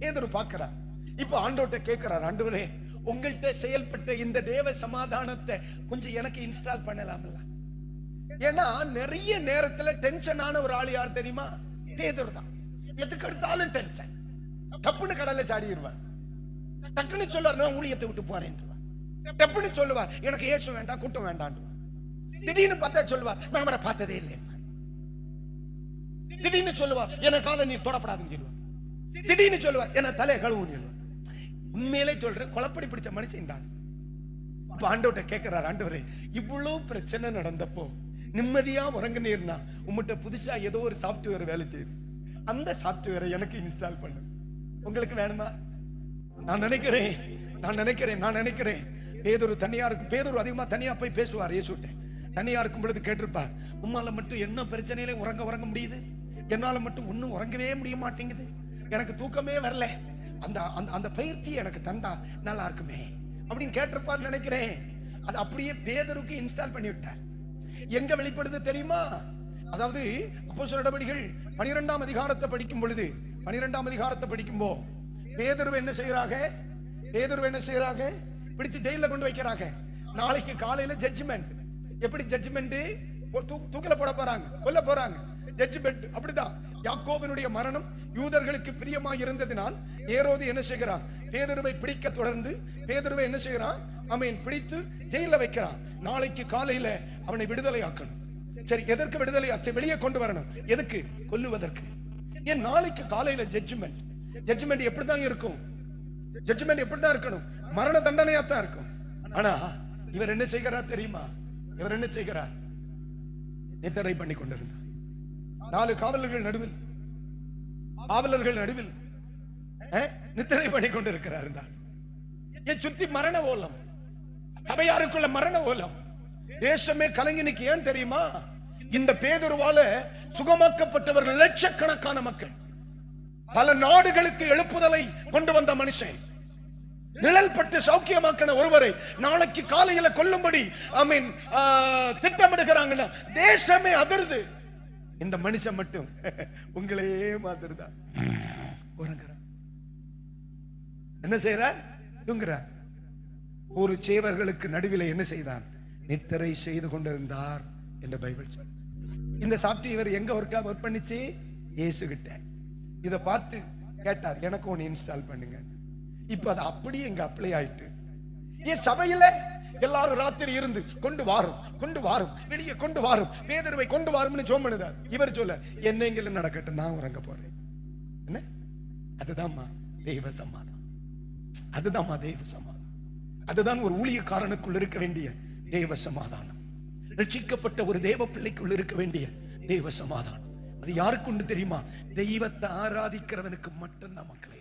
பேதுரு பார்க்கிறார் இப்போ ஆண்டோட்ட கேட்கிறார் ஆண்டவரே உங்கள்கிட்ட செயல்பட்ட இந்த தேவ சமாதானத்தை கொஞ்சம் எனக்கு இன்ஸ்டால் பண்ணலாம்ல? ஏன்னா நிறைய நேரத்துல டென்ஷனான ஒரு ஆள் யார் தெரியுமா? பேதுரு தான். எதுக்கு எடுத்தாலும் டென்ஷன் தப்புன்னு கடல்ல சாடிடுவார் டக்குன்னு சொல்லுவார் நான் ஊழியத்தை விட்டு போறேன் டப்புன்னு சொல்லுவார் எனக்கு ஏசு வேண்டாம் கூட்டம் வேண்டாம் திடீர்னு பார்த்தா சொல்லுவார் நான் அவரை பார்த்ததே இல்லை திடீர்னு சொல்லுவார் என காலை தொடப்படாதுன்னு சொல்லுவார் திடீர்னு சொல்லுவார் என்ன தலையை கழுவுன்னு சொல்லுவார். உண்மையிலே சொல்றேன் குழப்படி பிடிச்ச மனுஷன் தான். இப்ப ஆண்டவர்ட்ட கேட்கிறார் ஆண்டவரே இவ்வளவு பிரச்சனை நடந்தப்போ நிம்மதியா உறங்குனீர்னா உங்கள்கிட்ட புதுசா ஏதோ ஒரு சாப்ட்வேர் வேலை செய்யுது. அந்த சாப்ட்வேரை எனக்கு இன்ஸ்டால் பண்ணு. உங்களுக்கு வேணுமா? நான் நினைக்கிறேன் நான் நினைக்கிறேன் நான் நினைக்கிறேன். பேதொரு தனியா இருக்கு பேதொரு அதிகமா தனியா போய் பேசுவார் இயேசுட்ட. தனியா இருக்கும் பொழுது கேட்டிருப்பார் உம்மால மட்டும் என்ன பிரச்சனையில உறங்க உறங்க முடியுது? என்னால மட்டும் ஒண்ணும் உறங்கவே முடிய மாட்டேங்குது. எனக்கு தூக்கமே வரல. அந்த அந்த அந்த பயிற்சி எனக்கு தந்தா நல்லா இருக்குமே அப்படின்னு கேட்டிருப்பார் நினைக்கிறேன். அது அப்படியே பேதருக்கு இன்ஸ்டால் பண்ணி விட்டார். எங்க வெளிப்படுது தெரியுமா? அதாவது அப்போ நடவடிகள் பனிரெண்டாம் அதிகாரத்தை படிக்கும் பொழுது பனிரெண்டாம் அதிகாரத்தை படிக்கும்போ பேதர்வு என்ன செய்யறாங்க பேதர்வு என்ன செய்யறாங்க பிடிச்சு ஜெயில கொண்டு வைக்கிறாங்க. நாளைக்கு காலையில ஜட்ஜ்மெண்ட் எப்படி ஜட்ஜ்மெண்ட் தூக்கில போட போறாங்க. கொல்ல போறாங்க. ஜட்ஜ்மெண்ட் அப்படிதான் யாக்கோபினுடைய மரணம் யூதர்களுக்கு பிரியமா இருந்ததினால் ஏரோது என்ன செய்கிறான்? பேதருவை பிடிக்க தொடர்ந்து பேதருவை என்ன செய்கிறான்? அவன் பிடித்து ஜெயில வைக்கிறான். நாளைக்கு காலையில அவனை விடுதலை ஆக்கணும் சரி எதற்கு விடுதலை? ஆச்சு வெளியே கொண்டு வரணும். எதுக்கு? கொல்லுவதற்கு. ஏன் நாளைக்கு காலையில ஜட்ஜ்மெண்ட் ஜட்ஜ்மெண்ட் எப்படிதான் இருக்கும்? ஜட்ஜ்மெண்ட் எப்படிதான் இருக்கணும்? மரண தண்டனையா தான் இருக்கும். ஆனா இவர் என்ன செய்கிறார் தெரியுமா? இவர் என்ன செய்கிறார்? நித்தரை பண்ணி கொண்டிருந்தார் நாலு காவலர்கள் நடுவில். காவலர்கள் நடுவில் நித்திரை பண்ணி கொண்டிருக்கிறார் என் சுத்தி மரண ஓலம். சபையாருக்குள்ள மரண ஓலம். தேசமே கலைஞனுக்கு ஏன் தெரியுமா? இந்த பேதுருவால சுகமாக்கப்பட்டவர்கள் லட்சக்கணக்கான மக்கள். பல நாடுகளுக்கு எழுப்புதலை கொண்டு வந்த மனுஷன். நிழல் பட்டு சௌக்கியமாக்கின ஒருவரை நாளைக்கு காலையில கொல்லும்படி ஐ மீன் திட்டமிடுகிறாங்கன்னா. தேசமே அதிர்து. இந்த மனுஷன் மட்டும் உங்களையே மாத்திருந்தா உறங்குறான் என்ன செய்யறார் தூங்குறார் ஒரு சேவர்களுக்கு நடுவில் என்ன செய்தான்? நித்திரை செய்து கொண்டிருந்தார் என்று பைபிள் சொல் இந்த சாப்ட்வேர் எங்க ஒர்க்கா ஒர்க் பண்ணிச்சு? இயேசு கிட்ட பார்த்து கேட்டார் எனக்கு ஒன்று இன்ஸ்டால் பண்ணுங்க. இப்போ அது அப்படியே எங்க அப்ளை ஆயிட்டு. ஏன் சபையில எல்லாரும் ராத்திரி இருந்து கொண்டு வாரும் கொண்டு வாரும் வெளியே கொண்டு வாரும். பேதருவை கொண்டு வாரும்னு ஜோம் பண்ணுதார் இவர் சொல்ல என்னங்கில நடக்கட்டும் நான் உறங்க போறேன். என்ன? அதுதான்மா தெய்வ சமாதானம். அதுதான்மா தெய்வ சமாதானம். அதுதான் ஒரு ஊழியக்காரனுக்குள் இருக்க வேண்டிய தெய்வ சமாதானம். ரட்சிக்கப்பட்ட ஒரு தேவ பிள்ளைக்குள் இருக்க வேண்டிய தெய்வ சமாதானம். அது யாருக்கு உண்டு தெரியுமா? தெய்வத்தை ஆராதிக்கிறவனுக்கு மட்டும்தான் மக்களை